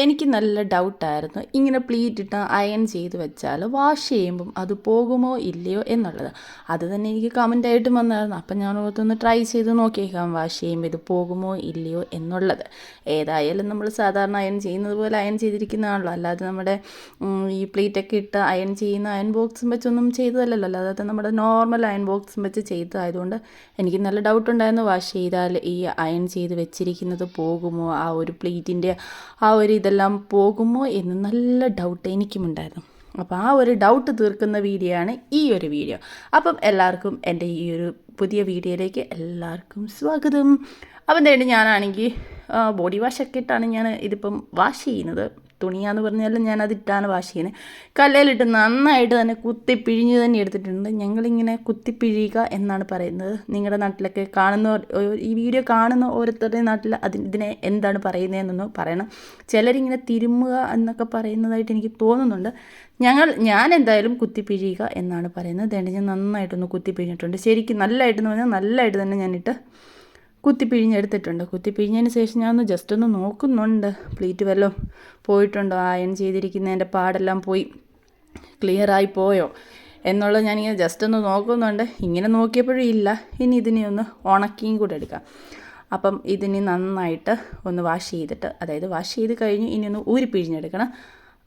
എനിക്ക് നല്ല ഡൗട്ടായിരുന്നു ഇങ്ങനെ പ്ലീറ്റ് ഇട്ട് അയൺ ചെയ്ത് വെച്ചാൽ വാഷ് ചെയ്യുമ്പം അത് പോകുമോ ഇല്ലയോ എന്നുള്ളത്. അത് തന്നെ എനിക്ക് കമന്റ് ആയിട്ട് വന്നായിരുന്നു. അപ്പം ഞാൻ ഓർത്തൊന്ന് ട്രൈ ചെയ്ത് നോക്കിയേക്കാം വാഷ് ചെയ്യുമ്പോൾ ഇത് പോകുമോ ഇല്ലയോ എന്നുള്ളത്. ഏതായാലും നമ്മൾ സാധാരണ അയൺ ചെയ്യുന്നത് പോലെ അയൺ ചെയ്തിരിക്കുന്നതാണല്ലോ. അല്ലാതെ നമ്മുടെ ഈ പ്ലീറ്റൊക്കെ ഇട്ട് അയൺ ചെയ്യുന്ന അയൺ ബോക്സും വെച്ചൊന്നും ചെയ്തതല്ലല്ലോ. അല്ലാതെ നമ്മുടെ നോർമൽ അയൺ ബോക്സും വെച്ച് ചെയ്തതായതുകൊണ്ട് എനിക്ക് നല്ല ഡൗട്ട് ഉണ്ടായിരുന്നു. വാഷ് ചെയ്താൽ ഈ അയൺ ചെയ്ത് വെച്ചിരിക്കുന്നത് പോകുമോ? ആ ഒരു പ്ലീറ്റിന്റെ ആ ഒരു ഇതെല്ലാം പോകുമോ എന്ന് നല്ല ഡൗട്ട് എനിക്കുമുണ്ടായിരുന്നു. അപ്പോൾ ആ ഒരു ഡൗട്ട് തീർക്കുന്ന വീഡിയോ ആണ് ഈ ഒരു വീഡിയോ. അപ്പം എല്ലാവർക്കും എന്റെ ഈ ഒരു പുതിയ വീഡിയോയിലേക്ക് എല്ലാവർക്കും സ്വാഗതം. അപ്പം എന്തായാലും ഞാനാണെങ്കിൽ ബോഡി വാഷൊക്കെ ഇട്ടാണ് ഞാൻ ഇതിപ്പം വാഷ് ചെയ്യുന്നത്. തുണിയാന്ന് പറഞ്ഞാലും ഞാനത് ഇട്ടാണ് വാഷ് ചെയ്യുന്നത് കല്ലേലിട്ട് നന്നായിട്ട് തന്നെ കുത്തി പിഴിഞ്ഞ് തന്നെ എടുത്തിട്ടുണ്ട്. ഞങ്ങളിങ്ങനെ കുത്തി പിഴിയുക എന്നാണ് പറയുന്നത്. നിങ്ങളുടെ നാട്ടിലൊക്കെ കാണുന്ന ഈ വീഡിയോ കാണുന്ന ഓരോരുത്തരുടെ നാട്ടിൽ അതിന് ഇതിനെ എന്താണ് പറയുന്നതെന്നൊന്ന് പറയണം. ചിലരിങ്ങനെ തിരുമുക എന്നൊക്കെ പറയുന്നതായിട്ട് എനിക്ക് തോന്നുന്നുണ്ട്. ഞങ്ങൾ ഞാൻ എന്തായാലും കുത്തി പിഴിയുക എന്നാണ് പറയുന്നത്. അതുകൊണ്ട് ഞാൻ നന്നായിട്ടൊന്ന് കുത്തി പിഴിഞ്ഞിട്ടുണ്ട്. ശരിക്കും നല്ലതായിട്ടെന്ന് പറഞ്ഞാൽ നല്ലതായിട്ട് തന്നെ ഞാനിട്ട് കുത്തി കുത്തിപ്പിഴിഞ്ഞതിന് കുത്തി പിഴിഞ്ഞതിന് ശേഷം ഞാൻ ഒന്ന് ജസ്റ്റ് ഒന്ന് നോക്കുന്നുണ്ട്. പ്ലീറ്റ് വല്ലതും പോയിട്ടുണ്ടോ? അയൺ ചെയ്തിരിക്കുന്നതിന്റെ പാടെല്ലാം പോയി. ക്ലിയറായി പോയോ? എന്നുള്ളത് ഞാനിങ്ങനെ ജസ്റ്റ് ഒന്ന് നോക്കുന്നുണ്ട്. ഇങ്ങനെ നോക്കിയപ്പോഴും ഇല്ല. ഇനി ഇതിനെ ഒന്ന് ഉണക്കിയും കൂടെ എടുക്കാം. അപ്പം ഇതിനി നന്നായിട്ട് ഒന്ന് വാഷ് ചെയ്തിട്ട് അതായത് വാഷ് ചെയ്ത് കഴിഞ്ഞ് ഇനി ഒന്ന് ഊരി പിഴിഞ്ഞെടുക്കണം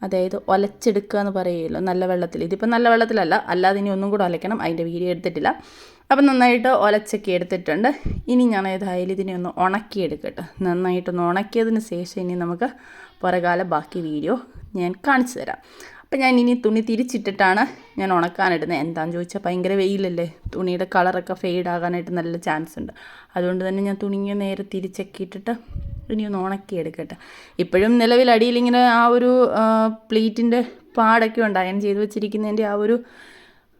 അതായത് ഒലച്ചെടുക്കുക എന്ന് പറയുമല്ലോ നല്ല വെള്ളത്തിൽ. ഇതിപ്പോൾ നല്ല വെള്ളത്തിലല്ല അല്ലാതെ ഇനി ഒന്നും കൂടെ ഒലയ്ക്കണം. അതിന്റെ വീഡിയോ എടുത്തിട്ടില്ല. അപ്പം നന്നായിട്ട് ഒലച്ചൊക്കെ എടുത്തിട്ടുണ്ട്. ഇനി ഞാൻ ഏതായാലും ഇതിനെ ഒന്ന് ഉണക്കിയെടുക്കട്ടെ. നന്നായിട്ടൊന്ന് ഉണക്കിയതിന് ശേഷം ഇനി നമുക്ക് പുറകാല ബാക്കി വീഡിയോ ഞാൻ കാണിച്ചു തരാം. അപ്പം ഞാൻ ഇനി തുണി തിരിച്ചിട്ടിട്ടാണ് ഞാൻ ഉണക്കാനിടുന്നത്. എന്താണെന്ന് ചോദിച്ചാൽ ഭയങ്കര വെയിലല്ലേ? തുണിയുടെ കളറൊക്കെ ഫെയ്ഡ് ആകാനായിട്ട് നല്ല ചാൻസ് ഉണ്ട്. അതുകൊണ്ട് തന്നെ ഞാൻ തുണിയെ നേരെ തിരിച്ചൊക്കെ ഇട്ടിട്ട് ഇനി ഒന്ന് ഉണക്കി എടുക്കട്ടെ. ഇപ്പോഴും നിലവിൽ അടിയിൽ ഇങ്ങനെ ആ ഒരു പ്ലീറ്റിന്റെ പാടൊക്കെ ഉണ്ട്. അയൺ ചെയ്ത് വെച്ചിരിക്കുന്നതിന്റെ ആ ഒരു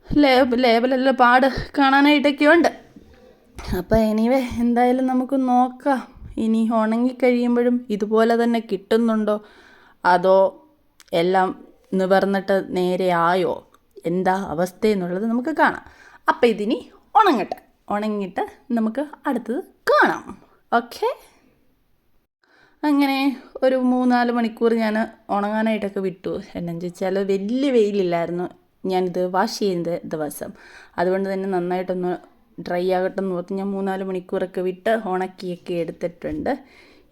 ലേബ് ലേബലല്ല പാട് കാണാനായിട്ടൊക്കെ ഉണ്ട്. അപ്പോൾ എനിവേ എന്തായാലും നമുക്ക് നോക്കാം. ഇനി ഉണങ്ങി കഴിയുമ്പോഴും ഇതുപോലെ തന്നെ കിട്ടുന്നുണ്ടോ? അതോ എല്ലാം നിവർന്നിട്ട് നേരെ ആയോ? എന്താ അവസ്ഥ എന്നുള്ളത് നമുക്ക് കാണാം. അപ്പോൾ ഇതിനി ഉണങ്ങട്ടെ. ഉണങ്ങിയിട്ട് നമുക്ക് അടുത്തത് കാണാം. ഓക്കെ? അങ്ങനെ ഒരു മൂന്നാൽ മണിക്കൂർ ഞാൻ ഉണങ്ങാനായിട്ടൊക്കെ വിട്ടു. എന്നു വെച്ചാൽ വലിയ വെയിലില്ലായിരുന്നു. ഞാനിത് വാഷ് ചെയ്യുന്ന ദിവസം. അതുകൊണ്ട് തന്നെ നന്നായിട്ടൊന്ന് ഡ്രൈ ആകട്ടെ എന്ന് ഓർത്ത് ഞാൻ മൂന്നാൽ മണിക്കൂറൊക്കെ വിട്ട് ഉണക്കിയൊക്കെ എടുത്തിട്ടുണ്ട്.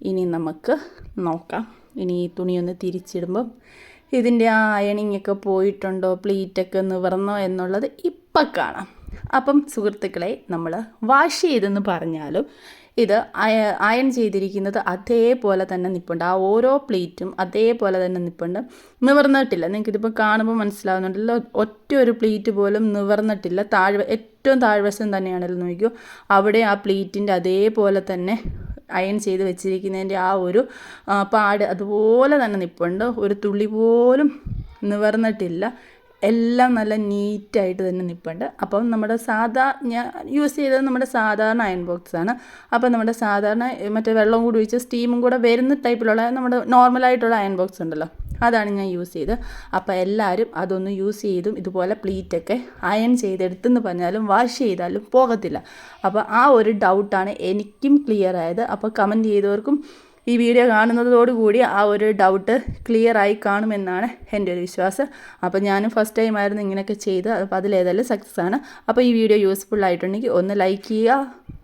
ഇനി നമുക്ക് നോക്കാം. ഇനി ഈ തുണിയൊന്ന് തിരിച്ചിടുമ്പം ഇതിന്റെ ആ അയണിങ് ഒക്കെ പോയിട്ടുണ്ടോ? പ്ലീറ്റൊക്കെ നിവർന്നോ എന്നുള്ളത് ഇപ്പം കാണാം. അപ്പം സുഹൃത്തുക്കളെ നമ്മൾ വാഷ് ചെയ്തെന്ന് പറഞ്ഞാലും ഇത് അയ- അയൺ ചെയ്തിരിക്കുന്നത് അതേപോലെ തന്നെ നിൽപ്പുണ്ട് ആ ഓരോ പ്ലേറ്റും അതേപോലെ തന്നെ നിൽപ്പുണ്ട് നിവർന്നിട്ടില്ല. നിങ്ങൾക്കിതിപ്പോൾ കാണുമ്പോൾ മനസ്സിലാവുന്നുണ്ടല്ലോ. ഒറ്റ ഒരു പ്ലേറ്റ് പോലും നിവർന്നിട്ടില്ല. താഴെ ഏറ്റവും താഴ്വശം തന്നെയാണല്ലോ നോക്കിയോ അവിടെ ആ പ്ലേറ്റിന്റെ അതേപോലെ തന്നെ അയൺ ചെയ്ത് വെച്ചിരിക്കുന്നതിന്റെ ആ ഒരു പാട് അതുപോലെ തന്നെ നിൽപ്പുണ്ട് ഒരു തുള്ളി പോലും നിവർന്നിട്ടില്ല. എല്ലാം നല്ല നീറ്റായിട്ട് തന്നെ നിൽപ്പുണ്ട് അപ്പം നമ്മുടെ സാധാ ഞാൻ യൂസ് ചെയ്തത് നമ്മുടെ സാധാരണ അയൺ ബോക്സ് ആണ്. അപ്പം നമ്മുടെ സാധാരണ മറ്റേ വെള്ളം കൂടി ഒഴിച്ച് സ്റ്റീമും കൂടെ വരുന്ന ടൈപ്പിലുള്ള നമ്മുടെ നോർമലായിട്ടുള്ള അയൺ ബോക്സ് ഉണ്ടല്ലോ അതാണ് ഞാൻ യൂസ് ചെയ്തത്. അപ്പോൾ എല്ലാവരും അതൊന്ന് യൂസ് ചെയ്തും ഇതുപോലെ പ്ലീറ്റൊക്കെ അയൺ ചെയ്തെടുത്തെന്ന് പറഞ്ഞാലും വാഷ് ചെയ്താലും പോകത്തില്ല. അപ്പോൾ ആ ഒരു ഡൗട്ടാണ് എനിക്കും ക്ലിയർ ആയത്. അപ്പോൾ കമന്റ് ചെയ്തവർക്കും ഈ വീഡിയോ കാണുന്നതോടുകൂടി ആ ഒരു ഡൗട്ട് ക്ലിയർ ആയി കാണുമെന്നാണ് എന്റെ ഒരു വിശ്വാസം. അപ്പോൾ ഞാനും ഫസ്റ്റ് ടൈം ആയിരുന്നു ഇങ്ങനെയൊക്കെ ചെയ്ത് അപ്പോൾ അതിലേതെല്ലാം സക്സസ് ആണ്. അപ്പോൾ ഈ വീഡിയോ യൂസ്ഫുൾ ആയിട്ടുണ്ടെങ്കിൽ ഒന്ന് ലൈക്ക് ചെയ്യുക.